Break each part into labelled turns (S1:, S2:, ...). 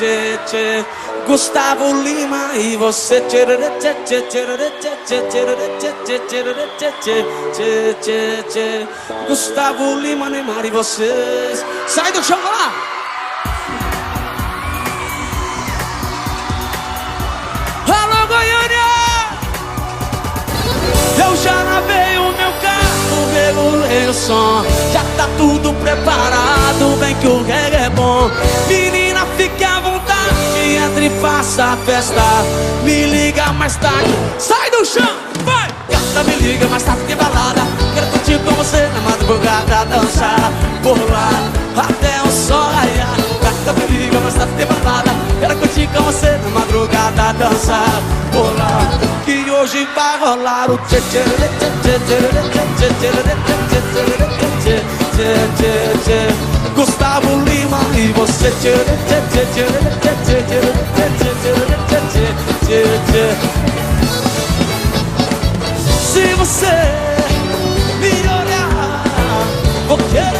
S1: tchê, tchê. Gustavo Lima e você. Tchê, tchê, tchê, tchê, tchê, tchê, tchê, tchê. Gustavo Lima, Neymar e vocês. Sai do chão lá! Alô, Goiânia! Eu já lavei o meu carro, regulei o som Já tá tudo preparado, bem que o reggae é bom entre e faça a festa Me liga mais tarde, sai do chão, vai! Gata, me liga mais tarde que balada Quero curtir com você na madrugada Dançar, pular, até o sol raiar Gata, me liga mais tarde que balada Quero curtir com você na madrugada Dançar, pular Que hoje vai rolar o tchê tchê tchê tchê tchê tchê tchê tchê tchê tchê tchê tchê Gustavo Lima e você tchê tchê tchê tchê tchê tchê tchê tchê tchê tchê tchê se você me olhar, vou querer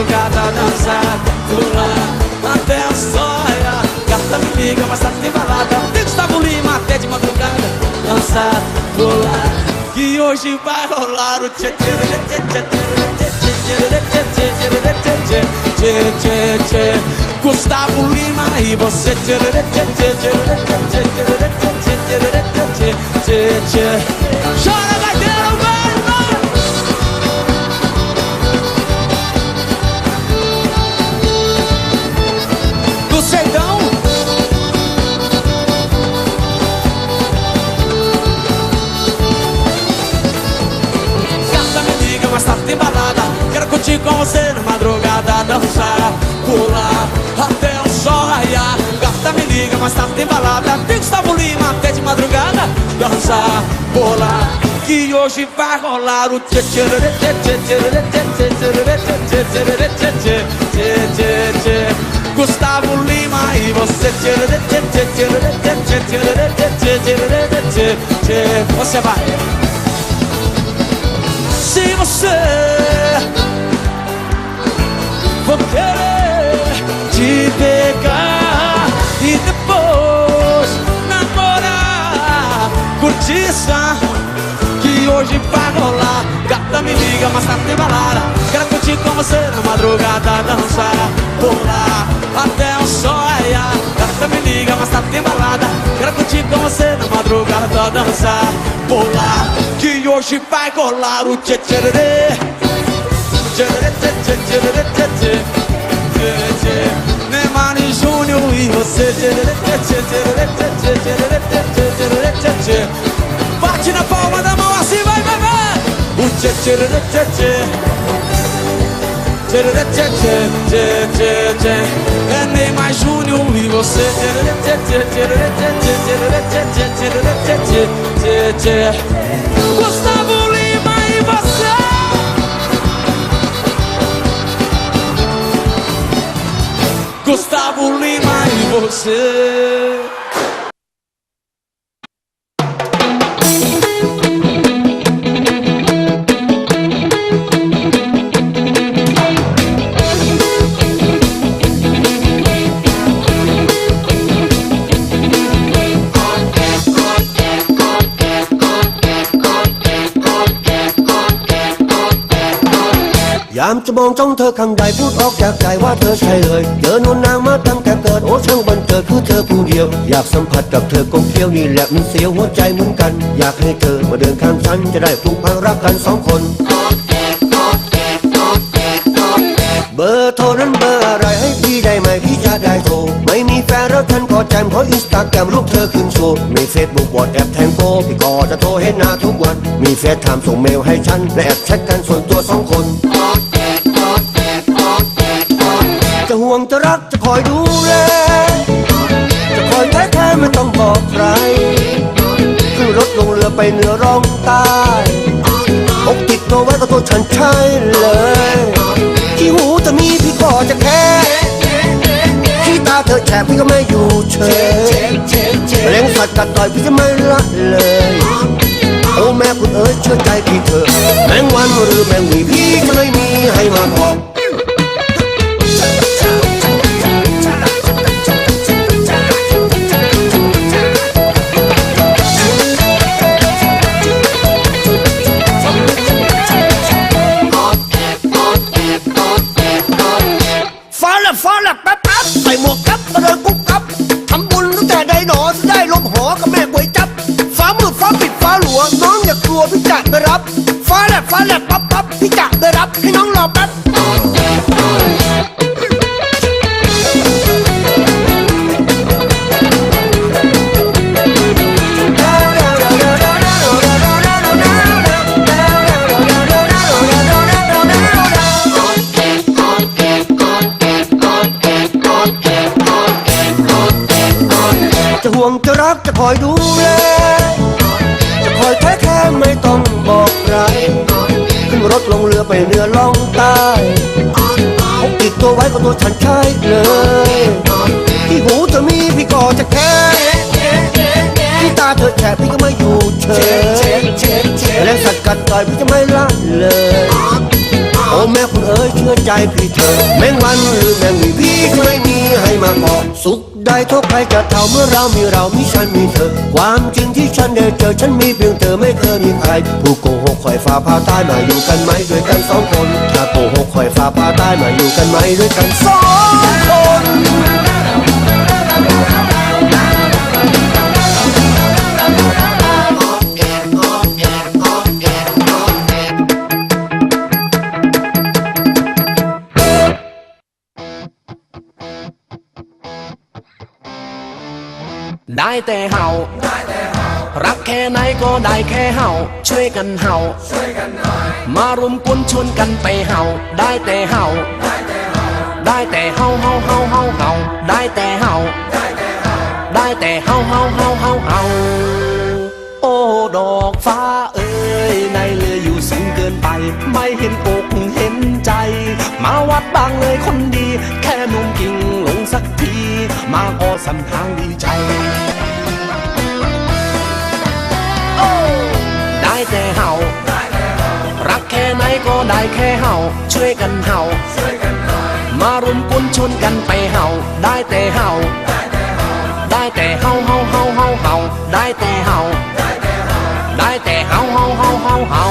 S1: madrugada, dançar, pular até o sol raiar. Gata me liga, mas tá tem balada. Tem Gustavo Lima até de madrugada, dançar, pular. Que hoje vai rolar o tchê tchê tchê tchê tchê tchê tchê tchê Gustavo Lima e você tchê tchê tchê noite com você na madrugada Dançar, pular, até o sol raiar Gata me liga, mas tá tem balada Tem Gustavo Lima até de madrugada Dançar, pular, que hoje vai rolar o tchê tchê Gustavo Lima e você Você vai Se você for querer te pegar e depois namorar, curtição que hoje vai rolar. Gata me liga, mas tá tem balada. Quero curtir com você na madrugada, dançar, pular até o sol raiar. Gata me liga, mas tá tem balada. Quero curtir com você na madrugada, dançar, pular. Que hoje vai rolar o tchê tchê Neymani Júnior e você Bate na palma da mão assim, vai, vai, vai O tchê tchê tchê tchê tchê tchê tchê tchê É Neymar Júnior e você Gostou? Você
S2: Gott, Gott, Gott, Gott, Gott,
S3: ยามจะมองจ้องเธอข้างใดพูดออกจากใจว่าเธอใช่เลยเจอนวนนางมาตั้ง แต่เกิดโอ้ช่างบันเกิดคือเธอผู้เดียว อยากสัมผัสกับเธอกลมเกลียวนี่แหละมันเสียวหัวใจเหมือนกัน อยากให้เธอมาเดินข้างฉันจะได้ผูกพันรักกันสองคนเบอร์โทรนั้นเบอร์อะไรให้พี่ได้ไหมพี่จะได้โทรไม่มีแฟนแล้วท่านก็แจมเพราะอินสตาแกรมรูปเธอขึ้นโชว์มีเฟซบุ๊กวอทแอปแทงโกพี่ก็จะโทรเห็นหน้าทุกวัน มีเฟซไทม์ส่งเมลให้ฉันและแอบแชทกันส่วนตัวสองคน เรือไปเหนือร่องใต้อกติดตัวไว้กับตัวฉันใช่เลย ที่หูจะมีพี่ก็จะแค่ที่ตาเธอแฉพี่ก็ไม่อยู่เฉยเร่งสัตว์กัดต่อยพี่จะไม่ละเลยโอ้แม่คุณเอ๋ยเชื่อใจพี่เถอะแมงวันหรือแมงวีพี่จะไม่มีให้มาบอก วงจะรักจะคอยดูแล จะคอยแท้แค่ไม่ต้องบอกใคร ขึ้นรถลงเรือไปเรือล่องใต้พกติดตัวไว้ก็ตัวฉันใช้เลย ที่หูจะมีพี่ก็จะแค่ที่ตาเธอแฉะพี่ก็ไม่อยู่เฉยและสัตว์กัดต่อยพี่จะไม่ละเลยโอ้แม่คุณเอ๋ยเชื่อใจพี่เธอ แมงวันหรือแมงวีพี่ไม่มีให้มาบอกสุข ได้ทุกใครจะเท่าเมื่อเรามีเรามีฉันมีเธอ ความจริงที่ฉันได้เจอฉันมีเพียงเธอไม่เคยมีใคร ผู้โกหกคอยฟ้าพาตายมาอยู่กันไหมด้วยกันสองคนถ้าโกหกคอยฟ้าพาตายมาอยู่กันไหมด้วยกันสอง
S4: ได้แต่เห่า รักแค่ไหนก็ได้แค่เห่า ช่วยกันเห่า มารวมกวนชวนกันไปเห่า ได้แต่เห่า ได้แต่เห่าเห่าเห่าเห่าเห่าได้แต่เห่า ได้แต่เห่าเห่าเห่าเห่าเห่าโอ้ดอกฟ้าเอ้ยในเรืออยู่สูงเกินไป ไม่เห็นอกเห็นใจ มาวัดบางเลยคนดี แค่นุ่มกิ่งลงสักที มาขอสันทางดีใจ แต่เฮารักแค่ไหนก็ได้แค่เห่าช่วยกันเฮามารุมกุนชนกันไปเฮาได้แต่เฮาได้แต่เฮาเฮาเฮาเฮาเฮาได้แต่เฮาได้แต่เฮาเฮาเฮาเฮาเฮา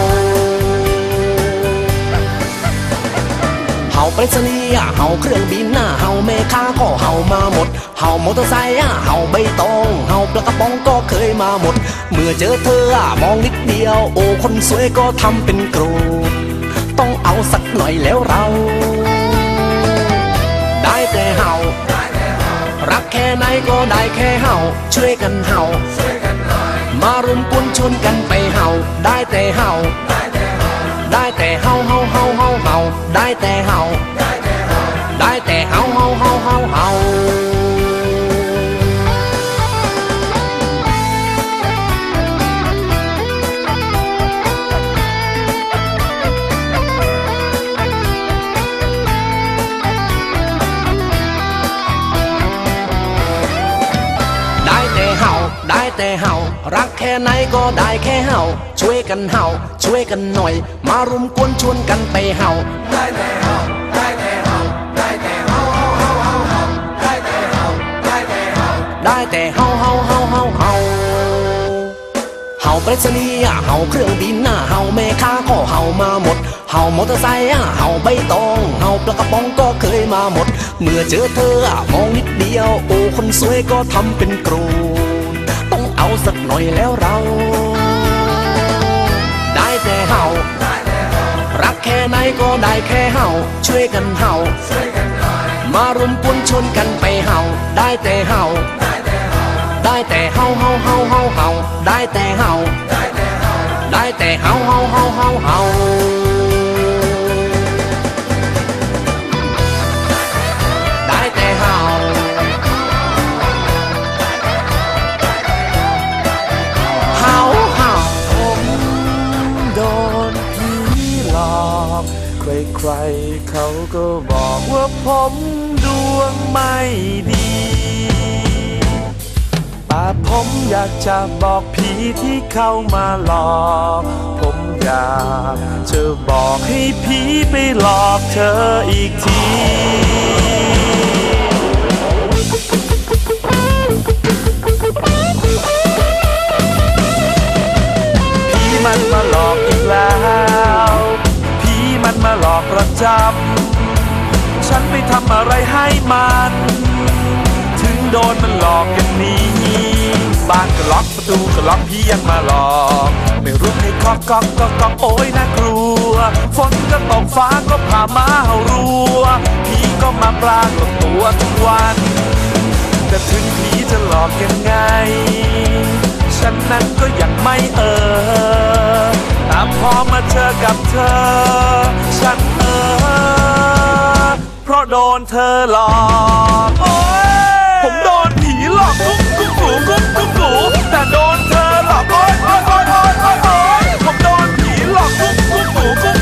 S4: ไปรษณีย์เห่าเครื่องบินน่ะเห่าแม่ค้าก็เห่ามาหมด เห่ามอเตอร์ไซค์อะเห่าใบตอง เห่าปลากระป๋องก็เคยมาหมด เมื่อเจอเธอมองนิดเดียว โอ้คนสวยก็ทำเป็นโกรธต้องเอาสักหน่อยแล้วเรา ได้แต่เห่า รักแค่ไหนก็ได้แค่เห่า ช่วยกันเห่า มารวมกวนชวนกันไปเห่า ได้แต่เห่า ได้แต่เห่าเห่าเห่าเห่าเห่า ได้แต่เห่า ได้แต่เห่าเห่าเห่าเห่าเห่าได้แต่เห่าได้แต่เห่ารักแค่ไหนก็ได้แค่เห่า ช่วยกันเห่า ช่วยกันหน่อย มารุมกวนชวนกันไปเห่าได้แต่เห่าได้แต่เห่าได้แต่เห่าเห่าเห่าเห่าเห่าได้แต่เห่าได้แต่เห่าได้แต่เห่าเห่าเห่าเห่าเห่าเห่าไปรษณีย์เห่าเครื่องบินน่ะเห่าแม่ค้าก็เห่ามาหมด เห่ามอเตอร์ไซค์เห่าใบตอง เห่าปลากระป๋องก็เคยมาหมด เมื่อเจอเธอมองนิดเดียว โอ้คนสวยก็ทำเป็นโกรธต้องเอาสักหน่อยแล้วเรา แค่ไหนก็ได้แค่เห่า ช่วยกันเห่า มารุมกวนชนกันไปเห่า ได้แต่เห่า ได้แต่เห่าเห่าเห่าเห่าเห่าได้แต่เห่า ได้แต่เห่าเห่าเห่าเห่า
S5: ใครเขาก็บอกว่าผมดวงไม่ดีแต่ผมอยากจะบอกผีที่เข้ามาหลอก ผมอยากจะบอกให้ผีไปหลอกเธออีกที จำฉันไปทำอะไรให้มัน ถึงโดนมันหลอกอย่างนี้บ้านก็ล็อกประตูก็ล็อกพี่ยังมาหลอก ไม่รู้ให้คาะก๊อกก๊อกก๊อกโอ้ยน่ากลัว ฝนก็ตกฟ้าก็ผ่ามาเห่ารัวพี่ก็มาปรากฏตัวทุกวัน แต่ถึงผีจะหลอกยังไง ฉันนั้นก็ยังไม่เออแต่ พอมาเจอกับเธอ ฉันเออเพราะโดนเธอหลอกโอ้ยผมโดนผีหลอกกุ๊กกุ๊กกูกุ๊กกุ๊กกูแต่โดนเธอหลอกโอ๊ยโอ๊ยโอ๊ยโอ๊ยโอ๊ยโอ๊ยผมโดนผีหลอกกุ๊กกุ๊กกูกุ๊ก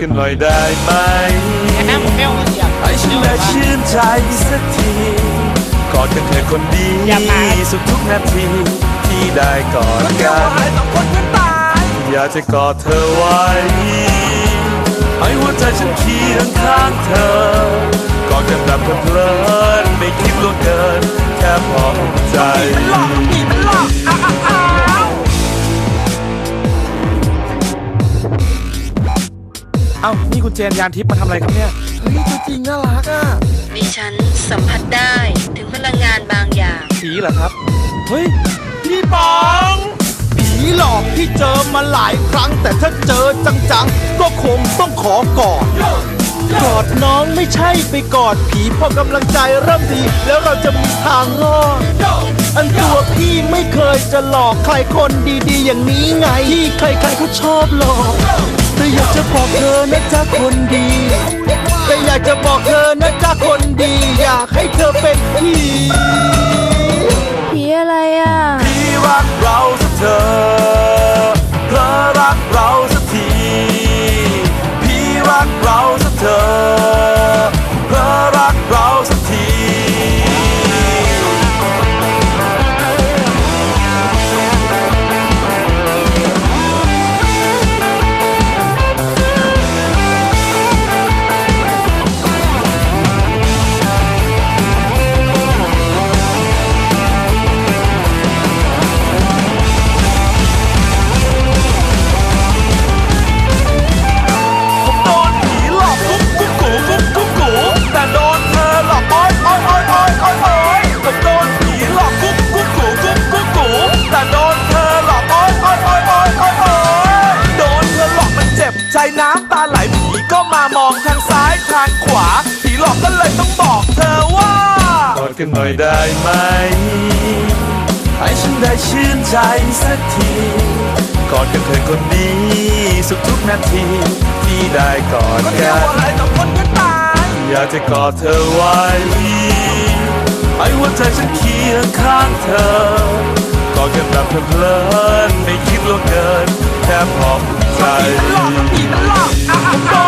S5: กันหน่อยได้ไหมให้ฉันได้ชื่นใจสักทีกอดกันเธอคนดีสุขทุกนาทีที่ได้กอดกันอยากจะกอดเธอไว้ให้หัวใจฉันเคียงข้างเธอกอดกันแบบเพลินไม่คิดล่วงเกินแค่พอใจ เอ้า นี่คุณเจนยานทิพย์มาทำอะไรครับเนี่ย
S3: เฮ้ยตัวจริงน่ารักอะ
S6: ดิฉันสัมผัสได้ถึงพลังงานบางอย่าง
S5: ผีเหรอครับ เฮ้ย พี่ป๋อง
S1: ผีหลอกที่เจอมาหลายครั้ง แต่ถ้าเจอจังๆ ก็คงต้องขอกอด กอดน้องไม่ใช่ไปกอดผีเพราะกำลังใจเริ่มดี แล้วเราจะมีทางรอด อันตัวพี่ไม่เคยจะหลอกใครคนดีๆ อย่างนี้ไงที่ใครๆเขาชอบหลอก แต่อยากจะบอกเธอนะจ๊ะคนดี แต่อยากจะบอกเธอนะจ๊ะคนดี อยากให้เธอเป็นผี
S6: ผีอะไรอะ
S5: พี่รักเราสักเธอเพราะรักเรา กอดกันหน่อยได้ไหม ให้ฉันได้ชื่นใจสักทีกอดกันเธอคนดีสุขทุกนาทีที่ได้กอดกันอยากจะกอดเธอไว้ให้หัวใจฉันเคียงข้างเธอกอดกันแบบเพลินๆไม่คิดล่วงเกินแค่พอใจผมโดน